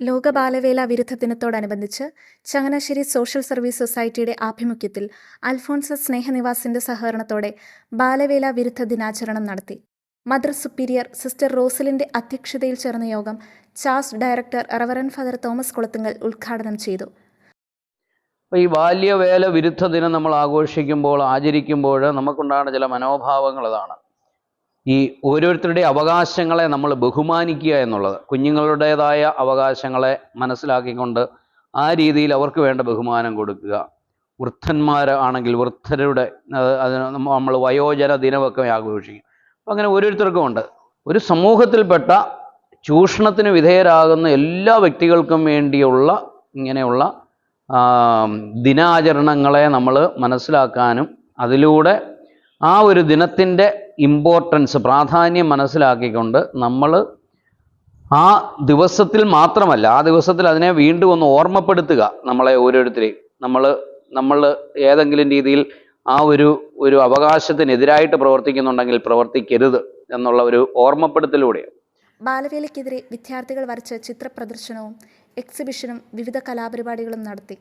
ലോക ബാലവേല വിരുദ്ധ ദിനത്തോടനുബന്ധിച്ച് ചങ്ങനാശ്ശേരി സോഷ്യൽ സർവീസ് സൊസൈറ്റിയുടെ ആഭിമുഖ്യത്തിൽ അൽഫോൺസ സ്നേഹനിവാസിന്റെ സഹകരണത്തോടെ ബാലവേല വിരുദ്ധ ദിനാചരണം നടത്തി. മദർ സുപ്പീരിയർ സിസ്റ്റർ റോസലിന്റെ അധ്യക്ഷതയിൽ ചേർന്ന യോഗം ചാസ് director reverend father Thomas Kulathunkal ഉദ്ഘാടനം ചെയ്തു. ഈ ബാല്യവേല വിരുദ്ധ ദിനം നമ്മൾ ആഘോഷിക്കുമ്പോൾ ആചരിക്കുമ്പോൾ നമുക്കുണ്ടാകുന്ന ചില മനോഭാവങ്ങൾ അതാണ്. ഈ ഓരോരുത്തരുടെ അവകാശങ്ങളെ നമ്മൾ ബഹുമാനിക്കുക എന്നുള്ളത് കുഞ്ഞുങ്ങളുടേതായ അവകാശങ്ങളെ മനസ്സിലാക്കിക്കൊണ്ട് ആ രീതിയിൽ അവർക്ക് വേണ്ട ബഹുമാനം കൊടുക്കുക. വൃദ്ധന്മാർ ആണെങ്കിൽ വൃദ്ധരുടെ അതിന് നമ്മൾ വയോജന ദിനമൊക്കെ ആഘോഷിക്കും. അപ്പം അങ്ങനെ ഓരോരുത്തർക്കും ഉണ്ട്. ഒരു സമൂഹത്തിൽപ്പെട്ട ചൂഷണത്തിന് വിധേയരാകുന്ന എല്ലാ വ്യക്തികൾക്കും വേണ്ടിയുള്ള ഇങ്ങനെയുള്ള ദിനാചരണങ്ങളെ നമ്മൾ മനസ്സിലാക്കാനും അതിലൂടെ ആ ഒരു ദിനത്തിന്റെ ഇമ്പോർട്ടൻസ് പ്രാധാന്യം മനസ്സിലാക്കിക്കൊണ്ട് നമ്മൾ ആ ദിവസത്തിൽ മാത്രമല്ല ആ ദിവസത്തിൽ അതിനെ വീണ്ടും ഒന്ന് ഓർമ്മപ്പെടുത്തുക നമ്മളെ ഓരോരുത്തരെയും. നമ്മൾ നമ്മൾ ഏതെങ്കിലും രീതിയിൽ ആ ഒരു ഒരു അവകാശത്തിനെതിരായിട്ട് പ്രവർത്തിക്കുന്നുണ്ടെങ്കിൽ പ്രവർത്തിക്കരുത് എന്നുള്ള ഒരു ഓർമ്മപ്പെടുത്തലൂടെ ബാലവേലയ്ക്കെതിരെ വിദ്യാർത്ഥികൾ വരച്ച ചിത്രപ്രദർശനവും എക്സിബിഷനും വിവിധ കലാപരിപാടികളും നടത്തി.